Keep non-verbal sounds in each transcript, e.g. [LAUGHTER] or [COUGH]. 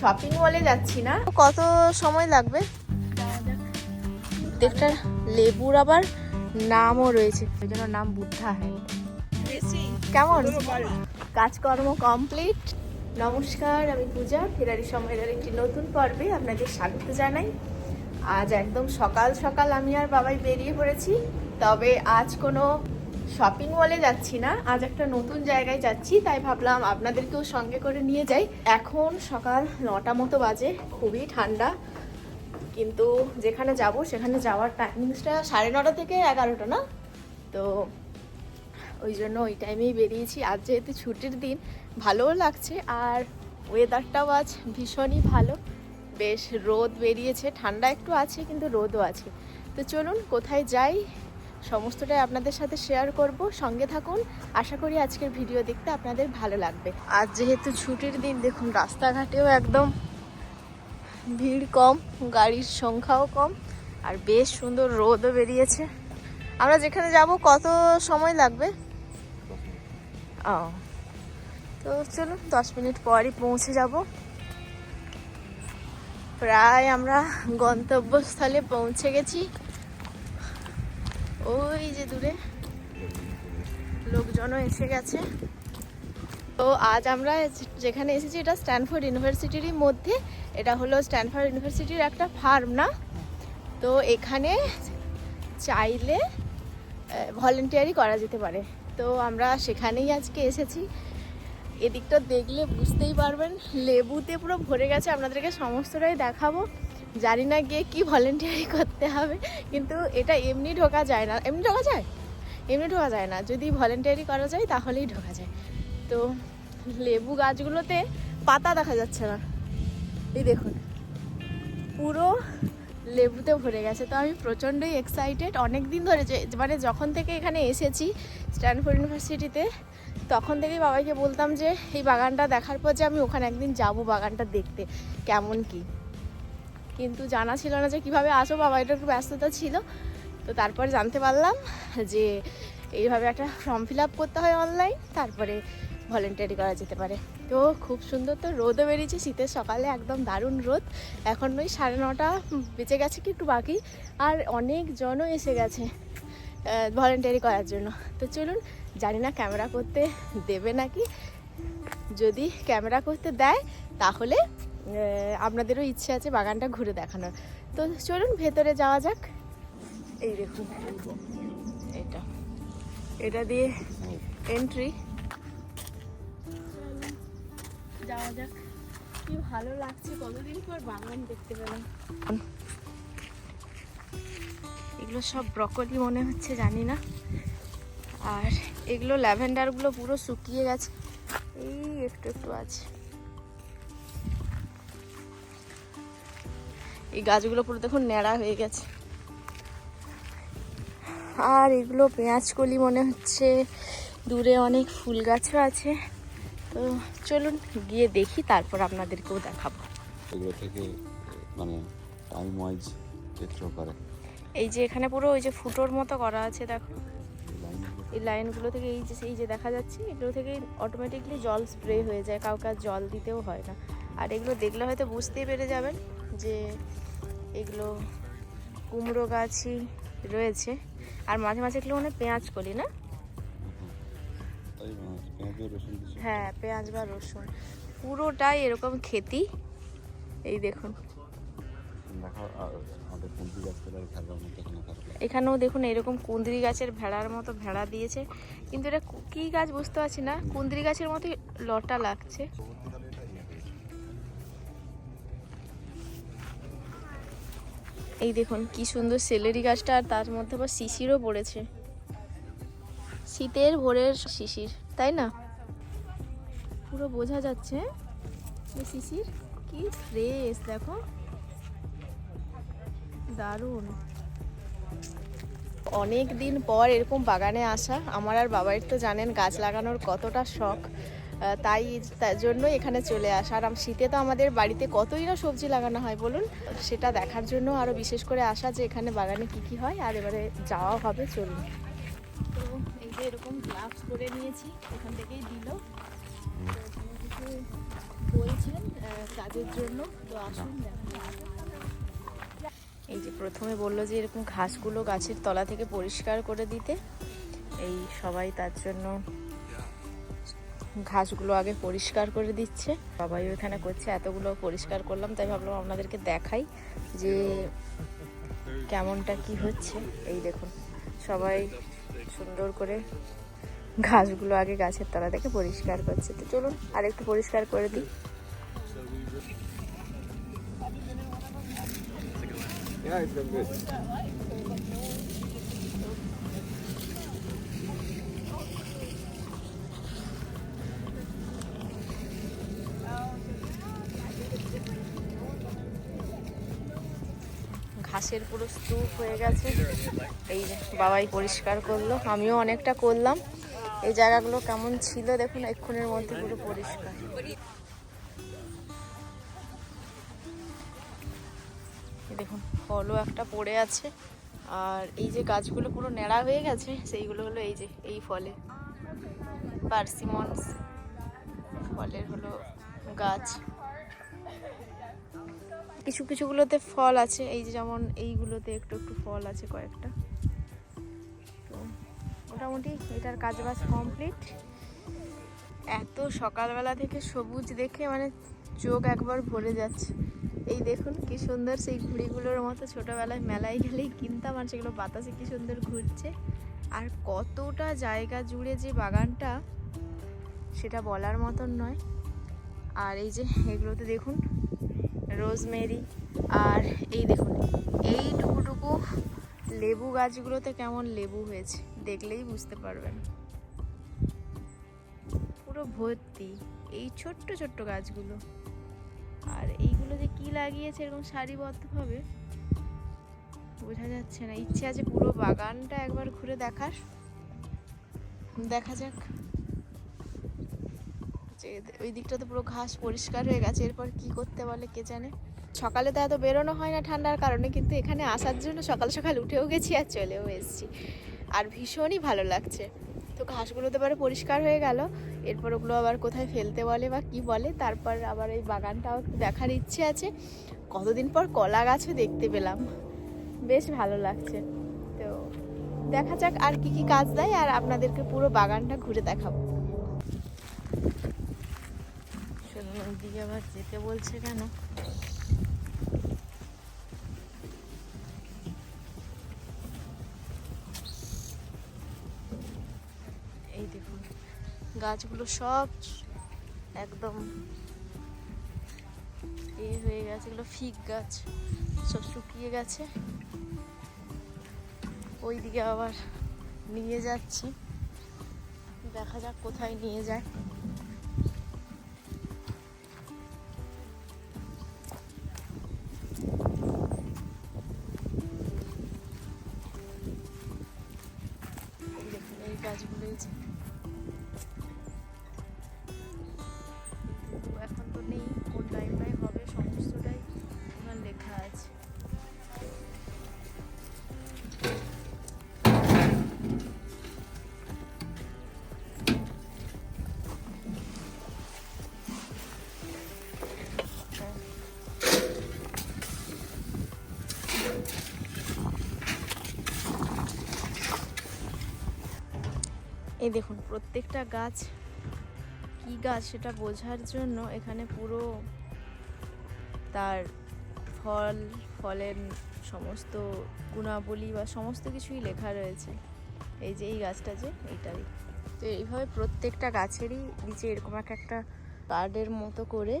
Shopping মলে যাচ্ছি না। কত সময় লাগবে? প্রত্যেকটা লেবুর আবার নামও রয়েছে, ওই জন্য নাম বুদ্ধা হ্যাঁ কেমন? কাজকর্ম কমপ্লিট নমস্কার, আমি পূজা ফেরারি সময়ের একটি নতুন পর্বে আপনাদের স্বাগত জানাই। আজ একদম সকাল সকাল আমি আর বাবাই বেরিয়ে পড়েছি, তবে আজ কোনো শপিং মলে যাচ্ছি না, আজ একটা নতুন জায়গায় যাচ্ছি, তাই ভাবলাম আপনাদেরকেও সঙ্গে করে নিয়ে যাই। এখন সকাল নটা মতো বাজে, খুবই ঠান্ডা, কিন্তু যেখানে যাব সেখানে যাওয়ার টাইমিংসটা সাড়ে নটা থেকে এগারোটা না? তো ওই জন্য ওই টাইমেই বেরিয়েছি। আজ যেহেতু ছুটির দিন, ভালোও লাগছে, আর ওয়েদারটাও আজ ভীষণই ভালো। বেশ রোদ বেরিয়েছে, ঠান্ডা একটু আছে, কিন্তু রোদও আছে। তো চলুন, কোথায় যাই? সমস্তটাই আপনাদের সাথে শেয়ার করব। সঙ্গে থাকুন। আশা করি আজকের ভিডিও দেখতে আপনাদের ভালো লাগবে। আজ যেহেতু ছুটির দিন, দেখুন রাস্তাঘাটেও একদম ভিড় কম, গাড়ির সংখ্যাও কম, আর বেশ সুন্দর রোদও বেরিয়েছে। আমরা যেখানে যাব, কত সময় লাগবে? ও, তো চলুন, দশ মিনিট পরই পৌঁছে যাব। প্রায় আমরা গন্তব্যস্থলে পৌঁছে গেছি। ওই যে দূরে। লোকজনও এসে গেছে। তো আজ আমরা যেখানে এসেছি, এটা স্ট্যানফোর্ড ইউনিভার্সিটিরই মধ্যে। এটা হলো স্ট্যানফোর্ড ইউনিভার্সিটির একটা ফার্ম না? তো এখানে চাইলে ভলেন্টিয়ারি করা যেতে পারে। তো আমরা সেখানেই আজকে এসেছি। এদিকটা দেখলে বুঝতেই পারবেন, লেবুতে পুরো ভরে গেছে। আপনাদেরকে সমস্তটাই দেখাবো। জানি না গিয়ে কি ভলেন্টিয়ারি করতে হবে, কিন্তু এটা এমনি ঢোকা যায় না। এমনি ঢোকা যায়? এমনি ঢোকা যায় না। যদি ভলেন্টিয়ারি করা যায়, তাহলেই ঢোকা যায়। তো লেবু গাছগুলোতে পাতা দেখা যাচ্ছে না। এই দেখুন, পুরো লেবুতে ভরে গেছে। তো আমি প্রচণ্ডই এক্সাইটেড অনেক দিন ধরে যে মানে যখন থেকে এখানে এসেছি স্ট্যানফোর্ড ইউনিভার্সিটিতে তখন থেকেই বাবাইকে বলতাম যে, এই বাগানটা দেখার পর যে আমি ওখানে একদিন যাব বাগানটা দেখতে। কেমন কি? কিন্তু জানা ছিল না যে কীভাবে আসো, বাবা এটা একটু ব্যস্ততা ছিল। তো তারপর জানতে পারলাম যে এইভাবে একটা ফর্ম ফিল আপ করতে হয় অনলাইন, তারপরে ভলেন্টারি করা যেতে পারে। তো খুব সুন্দর তো রোদও বেরিয়েছে, শীতের সকালে একদম দারুণ রোদ। এখন ওই সাড়ে নটা বেঁচে গেছে কি একটু বাকি, আর অনেক জনও এসে গেছে ভলেন্টারি করার জন্য। তো চলুন, জানি না ক্যামেরা করতে দেবে নাকি? যদি ক্যামেরা করতে দেয়, তাহলে আপনাদেরও ইচ্ছে আছে বাগানটা ঘুরে দেখানোর। তো চলুন ভেতরে যাওয়া যাক। এই দেখুন এটা। এটা দিয়ে এন্ট্রি যাওয়া যাক। কি ভালো লাগছে কতদিন পর বাগান দেখতে পেলাম। এগুলো সব ব্রকলি মনে হচ্ছে জানি না। আর এগুলো ল্যাভেন্ডারগুলো পুরো শুকিয়ে গেছে। এই একটু একটু আছে। এই গাছগুলো পুরো দেখুন ন্যাড়া হয়ে গেছে। আর এগুলো পেঁয়াজ কলি মনে হচ্ছে। দূরে অনেক ফুল গাছও আছে। তো চলুন গিয়ে দেখি তারপর আপনাদেরকেও দেখাবো। এগুলো থেকে মানে টাইম ওয়াইজ চিত্র করে। এই যে এখানে পুরো ওই যে ফুটোর মতো করা আছে দেখো। এই লাইনগুলো থেকে এই যে এই যে দেখা যাচ্ছে এগুলো থেকে অটোমেটিকলি জল স্প্রে হয়ে যায়। কাউকে জল দিতেও হয় না। আর এগুলো দেখলে হয়তো বুঝতেই পেরে যাবেন যে এগুলো কুমড়ো গাছই রয়েছে। আর মাঝে মাঝে এগুলো মানে পেঁয়াজ কলি না? হ্যাঁ পেঁয়াজ বা রসুন। পুরোটাই এরকম খেতি। এই দেখুন। মতো এখানেও দেখুন এরকম কুন্দ্রি গাছের ভেড়ার মতো ভেড়া দিয়েছে। কিন্তু এটা কু- গাছ বুঝতে পারছি না। কুন্দ্রি গাছের মতোই লটা লাগছে। এই দেখুন, কি সুন্দর সেলেরি গাছটা, আর তার মধ্যে আবার শিশিরও পড়েছে। শীতের ভোরের শিশির, তাই না? পুরো বোঝা যাচ্ছে এই শিশির কি ফ্রেশ দেখো। দারুণ। অনেক দিন পর এরকম বাগানে আসা, আমার আর বাবার তো জানেন গাছ লাগানোর কতটা শখ। তাই জন্য এখানে চলে আসা। আর শীতে তো আমাদের বাড়িতে কতই না সবজি লাগানো হয় বলুন? সেটা দেখার জন্য আরও বিশেষ করে আসা যে এখানে বাগানে কি কি হয়, আর এবারে যাওয়া হবে, চলুন। তো এই যে এরকম গ্লাভস করে নিয়েছি, এখান থেকেই কাজের জন্য, তো আসুন এই যে প্রথমে বলল যে এরকম ঘাসগুলো গাছের তলা থেকে পরিষ্কার করে দিতে। এই সবাই তার জন্য ঘাসগুলো আগে পরিষ্কার করে দিচ্ছে। সবাই ওখানে করছে এতগুলো পরিষ্কার করলাম তাই ভাবলাম আপনাদেরকে দেখাই যে কেমনটা কি হচ্ছে। এই দেখুন সবাই সুন্দর করে ঘাসগুলো আগে গাছের তলা থেকে পরিষ্কার করছে। তো চলুন আর একটু পরিষ্কার করে দিই। Yeah, it's been good. ঘাসের পুরো স্তূপ হয়ে গেছে। এই বাবাই পরিষ্কার করল, আমিও অনেকটা করলাম। এই জায়গাগুলো কেমন ছিল দেখুন, এক্ষুনের মধ্যে পুরো পরিষ্কার। দেখুন, ফলও একটা পড়ে আছে। আর এই যে গাছগুলো পুরো ন্যাড়া হয়ে গেছে, সেইগুলো হলো এই যে, এই ফলে। পার্সিমনস ফলের হলো গাছ। কিছু কিছুগুলোতে ফল আছে, এই যেমন এইগুলোতে একটু একটু ফল আছে কয়েকটা। তো মোটামুটি এটার কাজ বাজ কমপ্লিট এত সকালবেলা থেকে সবুজ দেখে মানে চোখ একবার ভরে যাচ্ছে। এই দেখুন কি সুন্দর সেই ঘুড়িগুলোর মতো ছোটোবেলায় মেলায় গেলেই কিনতাম আর সেগুলো বাতাসে কি সুন্দর ঘুরছে। আর কতটা জায়গা জুড়ে যে বাগানটা, সেটা বলার মতন নয়। আর এই যে এগুলোতে দেখুন রোজমেরি। আর এই দেখুন, এই টুকুটুকু লেবু গাছগুলোতে কেমন লেবু হয়েছে, দেখলেই বুঝতে পারবেন। পুরো ভর্তি এই ছোট্ট ছোট্ট গাছগুলো। আর এইগুলো যে কি লাগিয়েছে এরকম সারিবদ্ধভাবে, বোঝা যাচ্ছে না। ইচ্ছে আছে পুরো বাগানটা একবার ঘুরে দেখার। দেখা যাক। ওই দিকটা তো পুরো ঘাস পরিষ্কার হয়ে গেছে, এরপর কি করতে বলে কে জানে? সকালে তো এত বেরোনো হয় না ঠান্ডার কারণে, কিন্তু এখানে আসার জন্য সকাল সকাল উঠেও গেছি আর চলেও এসেছি। আর ভীষণই ভালো লাগছে। তো ঘাসগুলো তো এবারে পরিষ্কার হয়ে গেল, এরপর ওগুলো আবার কোথায় ফেলতে বলে বা কি বলে, তারপর আবার এই বাগানটাও দেখার ইচ্ছে আছে। কতদিন পর কলা গাছও দেখতে পেলাম। বেশ ভালো লাগছে। তো দেখা যাক আর কি কি কাজ দেয়, আর আপনাদেরকে পুরো বাগানটা ঘুরে দেখাবো। ওইদিকে আবার যেতে বলছে কেন? এই দেখুন, গাছগুলো সব একদম এ হয়ে গেছে, এগুলো ফিক গাছ, সব শুকিয়ে গেছে। ওইদিকে আবার নিয়ে যাচ্ছি, দেখা যাক কোথায় নিয়ে যায়। এই দেখুন, প্রত্যেকটা গাছ, কি গাছ সেটা বোঝার জন্য এখানে পুরো তার ফল, ফলের সমস্ত গুণাবলী বা সমস্ত কিছুই লেখা রয়েছে। এই যে এই গাছটা যে, এইটাই। তো এইভাবে প্রত্যেকটা গাছেরই নিচে এরকম এক একটা কার্ডের মতো করে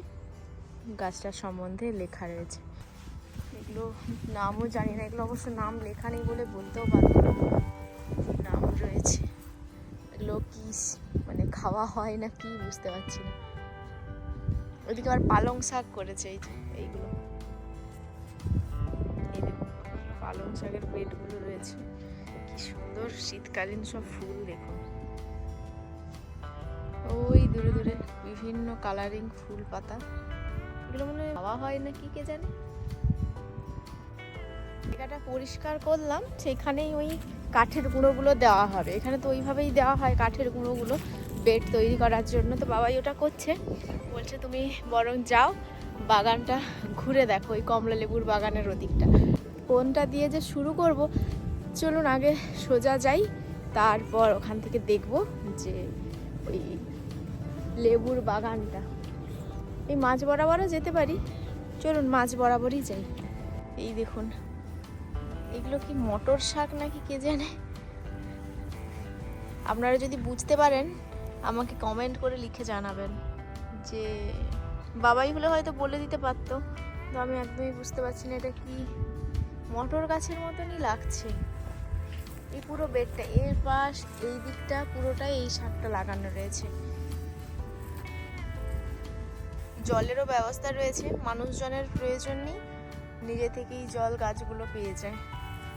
গাছটার সম্বন্ধে লেখা রয়েছে। এগুলো নামও জানি না, এগুলো অবশ্য নাম লেখা নেই বলে বলতেও পারব এগুলো কি স- মানে খাওয়া হয় না কি বুঝতে পারছি না। ওইদিকে আবার পালং শাক করেছে এই এইগুলো। পালং শাকের পেটগুলো রয়েছে। কি সুন্দর শীতকালীন সব ফুল দেখুন ওই দূরে দূরে বিভিন্ন কালারিং ফুল পাতা। এগুলো মনে হয় খাওয়া হয় না কি কে জানে? জায়গাটা পরিষ্কার করলাম সেখানেই ওই কাঠের গুঁড়োগুলো দেওয়া হবে। এখানে তো ওইভাবেই দেওয়া হয় কাঠের গুঁড়োগুলো, বেড তৈরি করার জন্য। তো বাবাই ওটা করছে। বলছে, তুমি বরং যাও, বাগানটা ঘুরে দেখো ওই কমলা লেবুর বাগানের ওদিকটা। কোনটা দিয়ে যে শুরু করব, চলুন আগে সোজা যাই, তারপর ওখান থেকে দেখব যে ওই লেবুর বাগানটা। এই মাছ বরাবরও যেতে পারি। চলুন মাছ বরাবরই যাই। এই দেখুন এগুলো কি মটর শাক নাকি কে জানে? আপনারা যদি বুঝতে পারেন, আমাকে কমেন্ট করে লিখে জানাবেন যে, বাবাই হলে হয়তো বলে দিতে পারতো। তো আমি একদমই বুঝতে পারছি না এটা কি মটর গাছের মতনই লাগছে। এই পুরো বেডটা, এর পাশ, এই দিকটা পুরোটাই এই শাকটা লাগানো রয়েছে। জলেরও ব্যবস্থা রয়েছে, মানুষজনের প্রয়োজন নেই, নিজে থেকেই জল গাছগুলো পেয়ে যায়।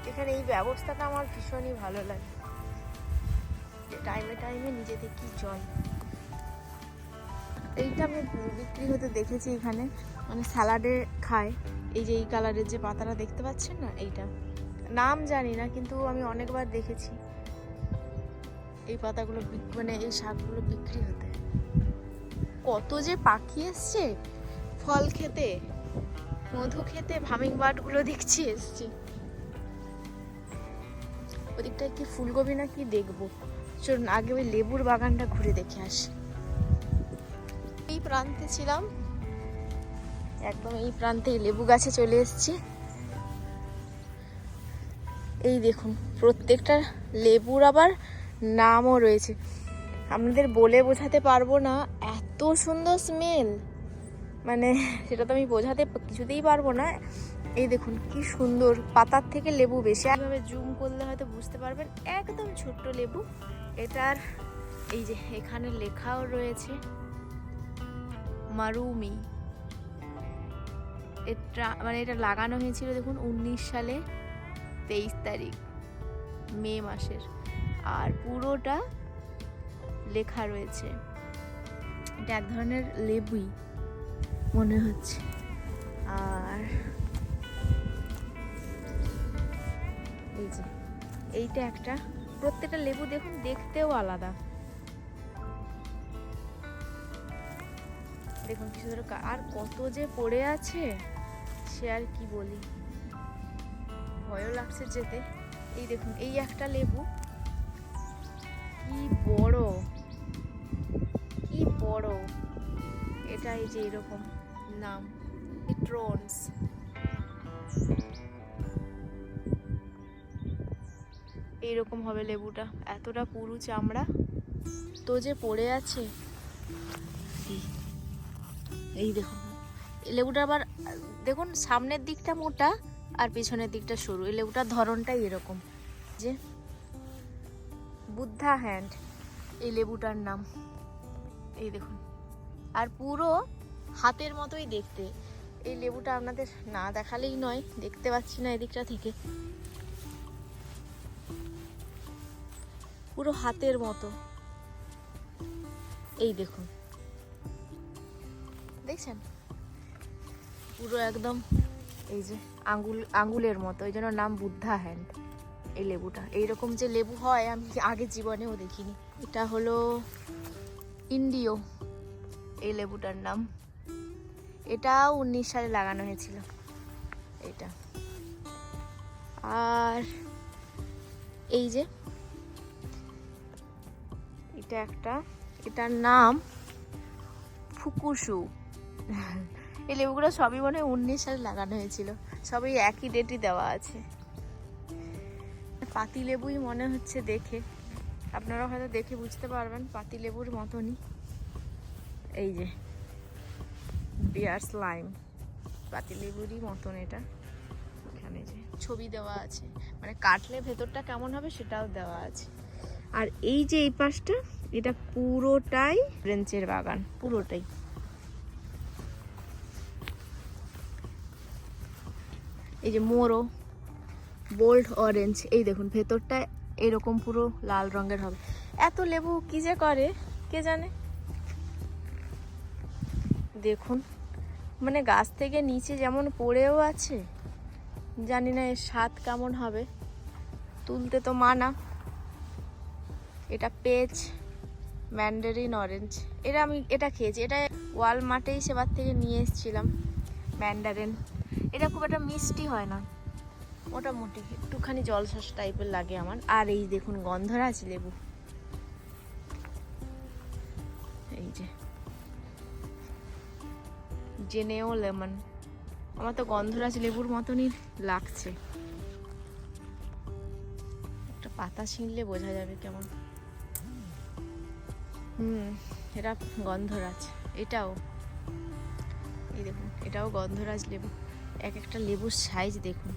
এখানে এই ব্যবস্থাটা আমার ভীষণই ভালো লাগে। যে টাইমে টাইমে নিজে থেকেই জল এইটা আমি বিক্রি হতে দেখেছি এখানে। মানে স্যালাডে খায়। এই যে এই কালারের যে পাতাটা দেখতে পাচ্ছেন না, এইটা। নাম জানি না, কিন্তু আমি অনেকবার দেখেছি। এই পাতাগুলো মানে এই শাকগুলো বিক্রি হতে। কত যে পাখি এসছে। ফল খেতে, মধু খেতে, ভামিং বার্ডগুলো দেখছি এসছি। ওদিকটায় কি ফুলকপি না কি দেখব? চলুন, আগে ওই লেবুর বাগানটা ঘুরে দেখে আসি। এই প্রান্তে ছিলাম। একদম এই প্রান্তে লেবু গাছে চলে এসেছি। এই দেখুন, প্রত্যেকটা লেবুর আবার নামও রয়েছে। আপনাদের বলে বোঝাতে পারব না, এত সুন্দর স্মেল মানে সেটা তো আমি বোঝাতে কিছুতেই পারব না। এই দেখুন, কি সুন্দর, পাতার থেকে লেবু বেশি। এইভাবে জুম করলে হয়তো বুঝতে পারবেন, একদম ছোট্ট লেবু। এটার এই যে এখানে লেখাও রয়েছে, মারুমি। এটা মানে এটা লাগানো হয়েছিল দেখুন উনিশ সালে, তেইশ তারিখ, মে মাসের। আর পুরোটা লেখা রয়েছে। এটা এক ধরনের লেবুই মনে হচ্ছে। আর এই যে, এইটা একটা। প্রত্যেকটা লেবু দেখুন, দেখতেও আলাদা। দেখুন কি সুন্দর কা- আর কত যে পড়ে আছে, সে আর কি বলি। ভয়ও লাগছে যেতে। এই দেখুন, এই একটা লেবু। কি বড় কি বড়। এটা এই যে এরকম নাম ট্রোনস এইরকম হবে লেবুটা। এতটা পুরু চামড়া। তো যে পড়ে আছে এই- দেখুন লেবুটা আবার, দেখুন, সামনের দিকটা মোটা আর পিছনের দিকটা সরু। এই লেবুটার ধরনটাই এরকম, যে বুদ্ধা হ্যান্ড এই লেবুটার নাম। এই দেখুন। আর পুরো হাতের মতোই দেখতে। এই লেবুটা আপনাদের না দেখালেই নয়, দেখতে পাচ্ছি না এদিকটা থেকে। পুরো হাতের মতো। এই দেখুন। দেখছেন? পুরো একদম এই যে আঙ্গুল আঙ্গুলের মতো। এই জন্য নাম বুদ্ধা হ্যান্ড এই লেবুটা। এইরকম যে লেবু হয়, আমি আগে জীবনেও দেখিনি। এটা হলো ইন্ডিও। এই লেবুটার নাম। এটা উনিশ সালে লাগানো হয়েছিল। এটা। আর এই যে এটা একটা। এটার নাম ফুকুসু। এই লেবুগুলো সবই মনে হয় উনিশ সালে লাগানো হয়েছিল। সবই একই ডেটই দেওয়া আছে। পাতি লেবুই মনে হচ্ছে দেখে। আপনারা হয়তো দেখে বুঝতে পারবেন পাতি লেবুর মতনই। এই যে বিয়ার স্লাইম পাতি লেবুরই মতন এটা। এখানে যে ছবি দেওয়া আছে। মানে কাটলে ভেতরটা কেমন হবে সেটাও দেওয়া আছে। আর এই যে এই পাশটা এটা পুরোটাই ব্রেঞ্চের বাগান, পুরোটাই। এই যে মোরো, বোল্ড অরেঞ্জ, এই দেখুন ভেতরটা এরকম পুরো লাল রঙের হবে। এত লেবু কি যে করে, কে জানে? দেখুন মানে গাছ থেকে নিচে যেমন পড়েও আছে, জানি না এর স্বাদ কেমন হবে। তুলতে তো মানা। এটা পেজ ম্যান্ডারিন অরেঞ্জ এটা আমি, এটা খেয়েছি। এটা ওয়ালমার্টেই সেবার থেকে নিয়ে এসেছিলাম ম্যান্ডারিন এটা খুব একটা মিষ্টি হয় না। মোটামুটি একটুখানি জলশাস টাইপের লাগে আমার। আর এই দেখুন গন্ধরাজ লেবু। এই যে। জেনেও লেমন আমার তো গন্ধরাজ লেবুর মতনই লাগছে। একটা পাতা ছিঁড়লে বোঝা যাবে কেমন। হুম এটা গন্ধরাজ, এটাও। এই দেখুন, এটাও গন্ধরাজ লেবু। এক একটা লেবুর সাইজ দেখুন।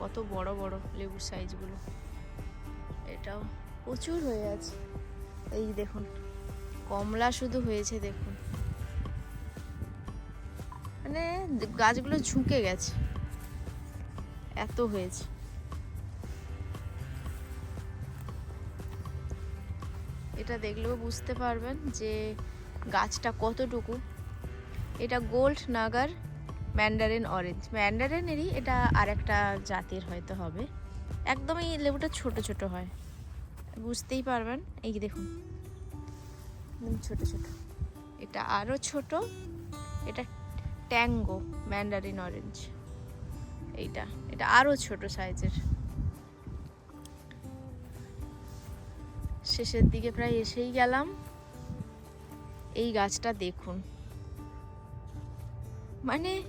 কত বড় বড় লেবুর সাইজগুলো এটাও প্রচুর হয়ে আছে। এই দেখুন, কমলা শুধু হয়েছে, দেখুন। মানে গাছগুলো ঝুঁকে গেছে। এত হয়েছে। এটা দেখলেও বুঝতে পারবেন যে গাছটা কতটুকু। এটা গোল্ড, নাগার, ম্যান্ডারিন, অরেঞ্জ। ম্যান্ডারিনেরই এটা আরেকটা জাতের হয়তো হবে। একদমই লেবুটা ছোট ছোট হয়। বুঝতেই পারবেন। এই দেখুন। ছোট ছোট। এটা আরও ছোট। এটা ট্যাঙ্গো, ম্যান্ডারিন, অরেঞ্জ। এইটা। এটা আরও ছোট সাইজের। শেষের দিকে প্রায় এসেই গেলাম। এই গাছটা দেখুন। মানে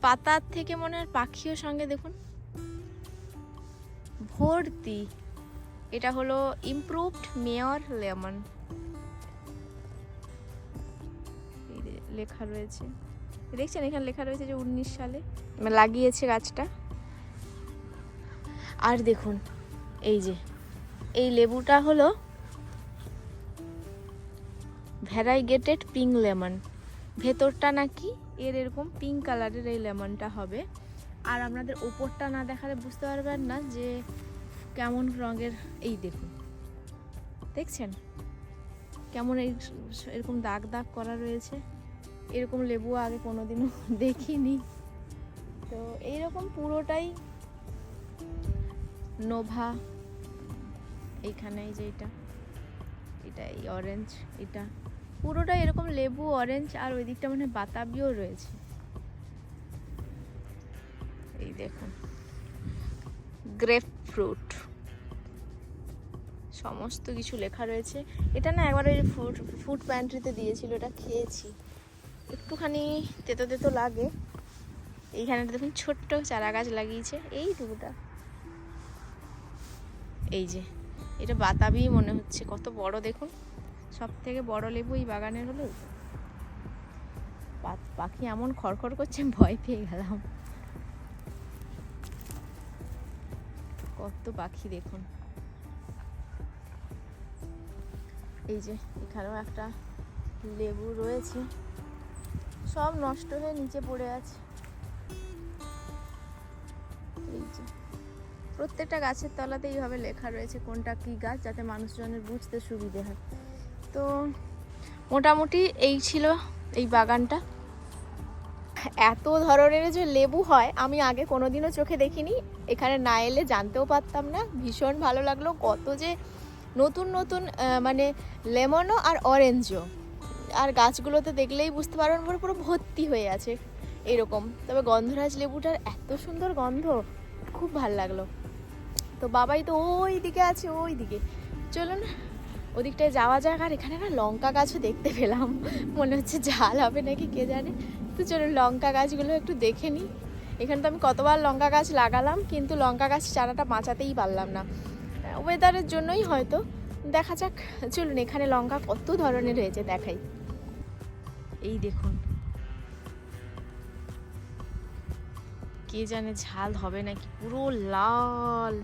পাতার থেকে মনে হয় পাখিও সঙ্গে দেখুন। ভর্তি। এটা হলো ইমপ্রুভড মেয়র লেমন লেখা রয়েছে। দেখছেন এখানে লেখা রয়েছে যে উনিশ সালে লাগিয়েছে গাছটা। আর দেখুন, এই যে, এই লেবুটা হলো ভ্যারাইগেটেড পিঙ্ক লেমন। ভেতরটা নাকি এর এরকম পিঙ্ক কালারের এই লেমনটা হবে। আর আপনাদের ওপরটা না দেখালে বুঝতে পারবেন না যে কেমন রঙের এই দেখুন। দেখছেন? কেমন এই এরকম দাগ দাগ করা রয়েছে। এরকম লেবু আগে কোনোদিনও [LAUGHS] দেখিনি। তো এইরকম পুরোটাই নোভা। এইখানে এই যে এটা এটা এই অরেঞ্জ, এটা। পুরোটাই এরকম লেবু অরেঞ্জ আর ওই দিকটা মানে বাতাবিও রয়েছে। এই দেখুন। গ্রেপ ফ্রুট সমস্ত কিছু লেখা রয়েছে। এটা না একবার ওই ফুড ফুড প্যান্ট্রিতে দিয়েছিল এটা খেয়েছি। একটুখানি তেতো তেতো লাগে। এইখানে দেখুন ছোট্ট চারা গাছ লাগিয়েছে। এইটুকুটা এই যে, এটা বাতাবি মনে হচ্ছে, কত বড় দেখুন। সব থেকে বড় লেবু এই বাগানের হলো পাখি এমন খড়খড় করছে, ভয় পেয়ে গেলাম। কত পাখি দেখুন। এই যে, এখানেও একটা লেবু রয়েছে। সব নষ্ট হয়ে নিচে পড়ে আছে। এই যে, প্রত্যেকটা গাছের তলাতে এইভাবে লেখা রয়েছে কোনটা কি গাছ, যাতে মানুষজনের বুঝতে সুবিধে হয়। তো মোটামুটি এই ছিল এই বাগানটা। এত ধরনের যে লেবু হয়, আমি আগে কোনোদিনও চোখে দেখিনি। এখানে না এলে জানতেও পারতাম না। ভীষণ ভালো লাগল। কত যে নতুন নতুন মানে লেমনও আর অরেঞ্জও। আর গাছগুলোতে দেখলেই বুঝতে পারবেন, পুরো পুরো ভর্তি হয়ে আছে এরকম। তবে গন্ধরাজ লেবুটার এত সুন্দর গন্ধ, খুব ভালো লাগল। তো বাবাই তো ওই দিকে আছে ওই দিকে চলুন ওদিকটায় যাওয়া যাক, আর এখানে না লঙ্কা গাছও দেখতে পেলাম। মনে হচ্ছে ঝাল হবে নাকি, কে জানে? তো চলুন লঙ্কা গাছগুলো একটু দেখে নিই। এখানে তো আমি কতবার লঙ্কা গাছ লাগালাম, কিন্তু লঙ্কা গাছ চারাটা বাঁচাতেই পারলাম না। ওয়েদারের জন্যই হয়তো। দেখা যাক। চলুন, এখানে লঙ্কা কত ধরনের হয়েছে দেখাই। এই দেখুন। কে জানে ঝাল হবে নাকি, পুরো লাল।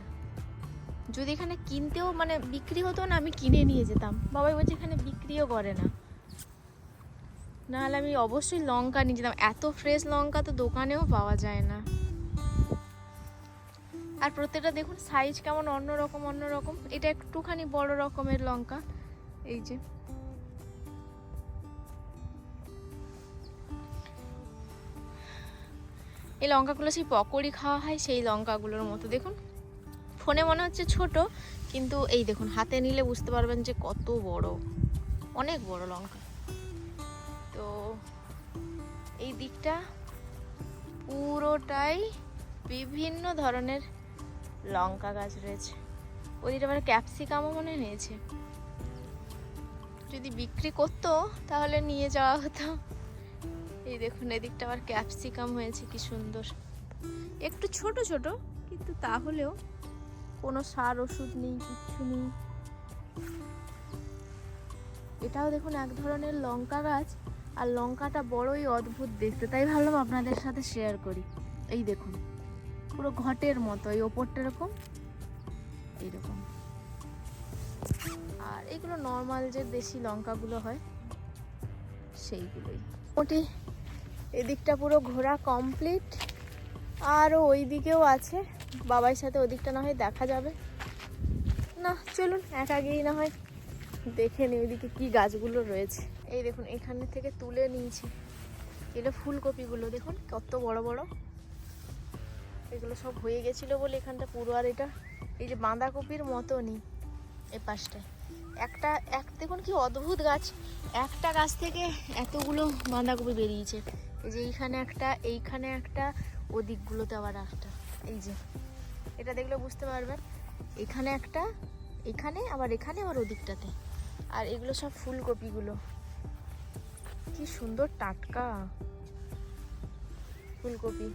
যদি এখানে কিনতেও মানে বিক্রি হতো না, আমি কিনে নিয়ে যেতাম। বাবাই বলছে, এখানে বিক্রিও করে না। নাহলে আমি অবশ্যই লঙ্কা নিয়ে যেতাম। এত ফ্রেশ লঙ্কা তো দোকানেও পাওয়া যায় না। আর প্রত্যেকটা দেখুন সাইজ কেমন অন্যরকম অন্যরকম। এটা একটুখানি বড় রকমের লঙ্কা। এই যে। এই লঙ্কাগুলো সেই পকোড়ি খাওয়া হয়, সেই লঙ্কাগুলোর মতো। দেখুন ফোনে মনে হচ্ছে ছোট, কিন্তু এই দেখুন, হাতে নিলে বুঝতে পারবেন যে কত বড়, অনেক বড় লঙ্কা। তো এই দিকটা পুরোটাই বিভিন্ন ধরনের লঙ্কা গাছ রয়েছে। ওদিকে আবার ক্যাপসিকামও মনে নিয়েছে। যদি বিক্রি করতো, তাহলে নিয়ে যাওয়া হতো। এই দেখুন এদিকটা আবার ক্যাপসিকাম হয়েছে, কি সুন্দর। একটু ছোট ছোট, কিন্তু তাহলেও কোনো সার ওষুধ নেই, কিচ্ছু নেই। এটাও দেখুন এক ধরনের লঙ্কা গাছ, আর লঙ্কাটা বড়ই অদ্ভুত দেখতে। তাই ভাবলাম আপনাদের সাথে শেয়ার করি। এই দেখুন, পুরো ঘটের মতো, এই ওপরটা এরকম, এইরকম। আর এগুলো নর্মাল যে দেশি লঙ্কাগুলো হয়, সেইগুলোই। মোটামুটি এদিকটা পুরো ঘোরা কমপ্লিট আরও ওই দিকেও আছে। বাবার সাথে ওদিকটা না হয় দেখা যাবে। না, চলুন, একা গিয়েই না হয় দেখে নিই ওইদিকে কি গাছগুলো রয়েছে। এই দেখুন, এখানে থেকে তুলে নিয়েছি। এগুলো ফুলকপিগুলো, দেখুন, কত বড় বড়। এগুলো সব হয়ে গেছিল বলে এখানটা পুরো, আর এটা এই যে বাঁধাকপির মতনই এ পাশটায় একটা, এক, দেখুন কি অদ্ভুত গাছ। একটা গাছ থেকে এতগুলো বাঁধাকপি বেরিয়েছে। এই যে এইখানে একটা এইখানে একটা, ওদিকগুলোতে আবার একটা। এই যে, এটা দেখলে বুঝতে পারবেন, এখানে একটা, এখানে, আবার এখানে, আবার ওদিকটাতে। আর এগুলো সব ফুলকপিগুলো। কি সুন্দর টাটকা ফুলকপি।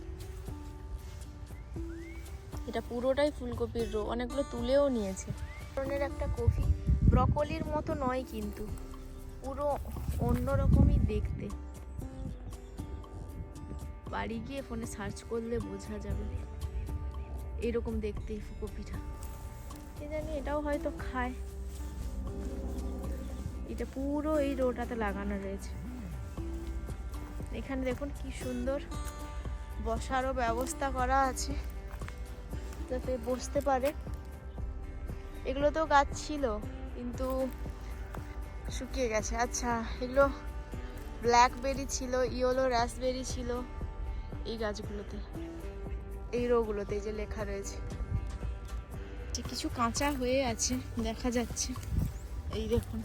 এটা পুরোটাই ফুলকপির রো, অনেকগুলো তুলেও নিয়েছে। ধরনের একটা কফি, ব্রকলির মতো নয় কিন্তু, পুরো অন্যরকমই দেখতে। বাড়ি গিয়ে ফোনে সার্চ করলে বোঝা যাবে। এরকম দেখতে এই ফুলকপিটা কে জানি এটাও হয়তো খায়। এটা পুরো এই রোটাতে লাগানো রয়েছে। এখানে দেখুন কি সুন্দর বসারও ব্যবস্থা করা আছে। যাতে বসতে পারে। এগুলো তো গাছ ছিল, কিন্তু শুকিয়ে গেছে। আচ্ছা এগুলো ব্ল্যাকবেরি ছিল ইয়েলো রাসবেরি ছিল এই গাছগুলোতে। এই রোগুলোতে এই যে লেখা রয়েছে। যে কিছু কাঁচা হয়ে আছে দেখা যাচ্ছে। এই দেখুন।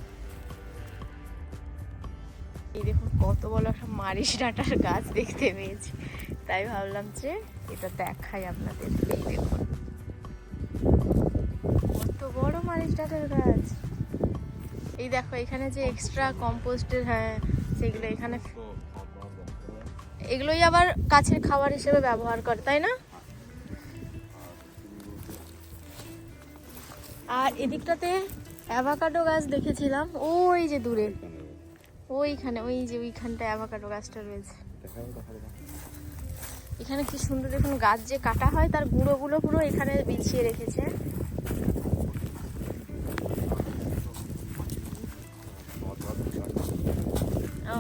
এই দেখুন কত বড় একটা মারিস ডাঁটার গাছ দেখতে পেয়েছি। তাই ভাবলাম যে এটা দেখাই আপনাদের। এই দেখুন। কত বড় মারিচ ডাঁটার গাছ। এই দেখো এখানে যে এক্সট্রা কম্পোস্টের হ্যাঁ সেগুলো এখানে এগুলোই আবার কাছের খাবার হিসেবে ব্যবহার করে তাই না? এদিকটাতে অ্যাভাকাডো গাছ দেখেছিলাম। ওই যে দূরে। ওইখানে, ওই যে ওইখানটা অ্যাভাকাডো গাছটা রয়েছে। এখানে কি সুন্দর দেখুন গাছ যে কাটা হয়, তার গুঁড়োগুলো পুরো এখানে বিছিয়ে রেখেছে। ও।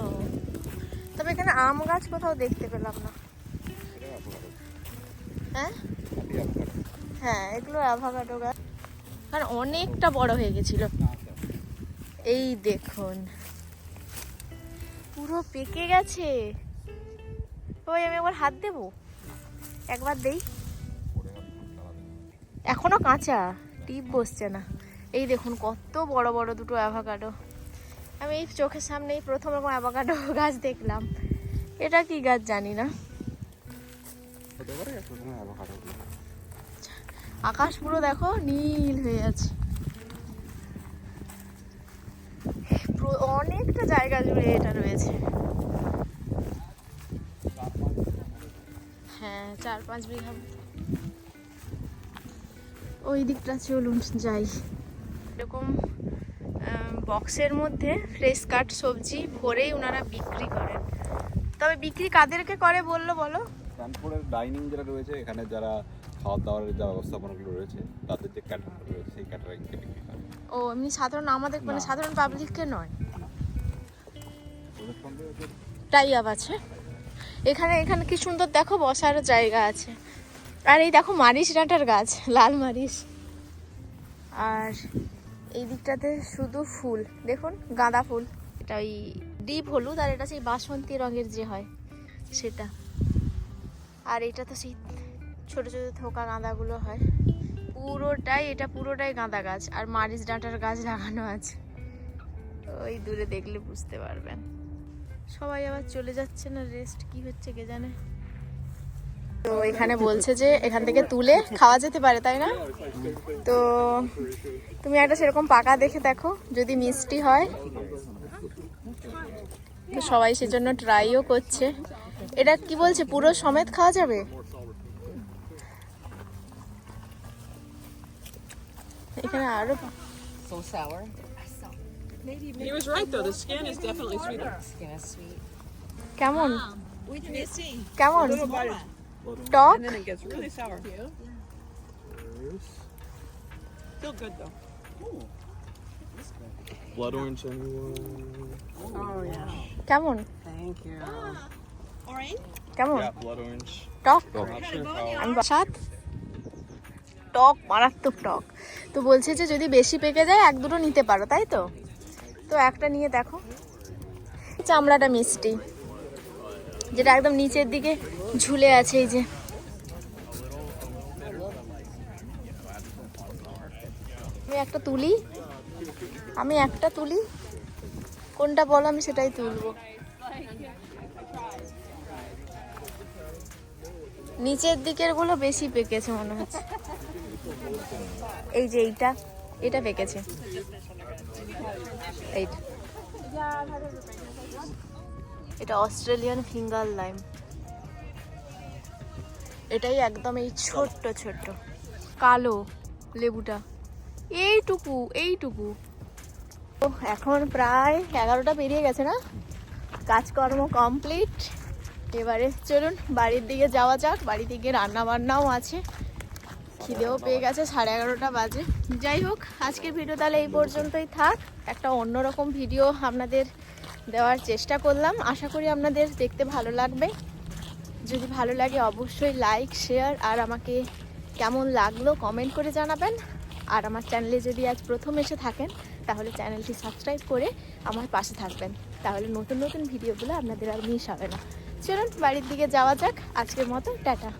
তবে এখানে আম গাছ কোথাও দেখতে পেলাম না। হ্যাঁ? হ্যাঁ এগুলো অ্যাভাকাডো গাছ। কারণ অনেকটা বড় হয়ে গেছিল। এই দেখুন। পুরো পেকে গেছে। ওই আমি একবার হাত দেবো? একবার দেই। এখনও কাঁচা, টিপ বসছে না। এই দেখুন, কত বড় বড় দুটো অ্যাভাকাডো আমি এই চোখের সামনেই প্রথম রকম অ্যাভাকাডো গাছ দেখলাম। এটা কি গাছ জানি না। আকাশ পুরো দেখো নীল হয়ে আছে। অনেকটা জায়গা জুড়ে এটা রয়েছে। হ্যাঁ চার পাঁচ বিঘা। ওই দিকটা চলুন যাই। এরকম বক্সের মধ্যে ফ্রেশ কাট সবজি ভরেই ওনারা বিক্রি করেন। তবে বিক্রি কাদেরকে করে বলল বলো? ডাইনিং যেটা রয়েছে, এখানে যারা খাওয়া দাওয়ার যা ব্যবস্থাপনাগুলো রয়েছে তাদের যে ক্যাটারিং রয়েছে সেই ক্যাটারিংকে বিক্রি করে ও এমনি সাধারণ আমাদের মানে। সাধারণ পাবলিককে নয়? টাই আপ আছে? এখানে এখানে কি সুন্দর দেখো বসার জায়গা আছে। আর এই দেখো মারিচ ডাঁটার গাছ লাল মারিচ আর এই দিকটাতে শুধু ফুল। দেখুন গাঁদা ফুল। এটা ওই ডিপ হলুদ আর এটা সেই বাসন্তী রঙের যে হয় সেটা। আর এটা তো সেই ছোট ছোট থোকা গাঁদাগুলো হয়। পুরোটাই, এটা পুরোটাই গাঁদা গাছ আর মারিচ ডাঁটার গাছ লাগানো আছে। ওই দূরে দেখলে বুঝতে পারবেন। সবাই আবার চলে যাচ্ছে না রেস্ট কি হচ্ছে কে জানে? তো এখানে বলছে যে এখান থেকে তুলে খাওয়া যেতে পারে, তাই না? তো তুমি একটা সেরকম পাকা দেখে দেখো, যদি মিষ্টি হয়। তো সবাই সেজন্য ট্রাইও করছে। এটা কি বলছে, পুরো সমেত খাওয়া যাবে? এখানে আরো So sour. He was right though. The skin is definitely sweeter. Skin is sweet. কেমন Which Missy? কেমন bite, talk and then it gets really sour. Still good though. Blood orange anyone? Oh yeah. কেমন Thank you. কেমন Yeah, blood orange. Talk Not sure how. টক, মারাত্মক টক। তো বলছে যে যদি বেশি পেকে যায়, এক দুটো নিতে পারো, তাই তো? তো একটা নিয়ে দেখো। চামড়াটা মিষ্টি। যেটা একদম নিচের দিকে ঝুলে আছে এই যে। আমি একটা তুলি। আমি একটা তুলি। কোনটা বলো, আমি সেটাই তুলবো। নিচের দিকেরগুলো বেশি পেকেছে মনে হচ্ছে। এই যে এইটা। এটা পেকেছে এইটা এটা অস্ট্রেলিয়ান ফিঙ্গার লাইম। এটাই একদম এই ছোট্ট ছোট্ট। কালো লেবুটা। এইটুকু এইটুকু। তো এখন প্রায় এগারোটা পেরিয়ে গেছে না? কাজকর্ম কমপ্লিট। এবারে চলুন বাড়ির দিকে যাওয়া যাক। বাড়ি থেকে রান্না বান্নাও আছে। খিদেও পেয়ে গেছে, সাড়ে এগারোটা বাজে। যাই হোক, আজকের ভিডিও তাহলে এই পর্যন্তই থাক। একটা অন্যরকম ভিডিও আপনাদের দেওয়ার চেষ্টা করলাম। আশা করি আপনাদের দেখতে ভালো লাগবে। যদি ভালো লাগে, অবশ্যই লাইক শেয়ার আর আমাকে কেমন লাগল কমেন্ট করে জানাবেন। আর আমার চ্যানেলে যদি আজ প্রথম এসে থাকেন, তাহলে চ্যানেলটি সাবস্ক্রাইব করে আমার পাশে থাকবেন। তাহলে নতুন নতুন ভিডিওগুলো আপনাদের আর মিস হবে না। চলুন, বাড়ির দিকে যাওয়া যাক। আজকের মতো, টাটা।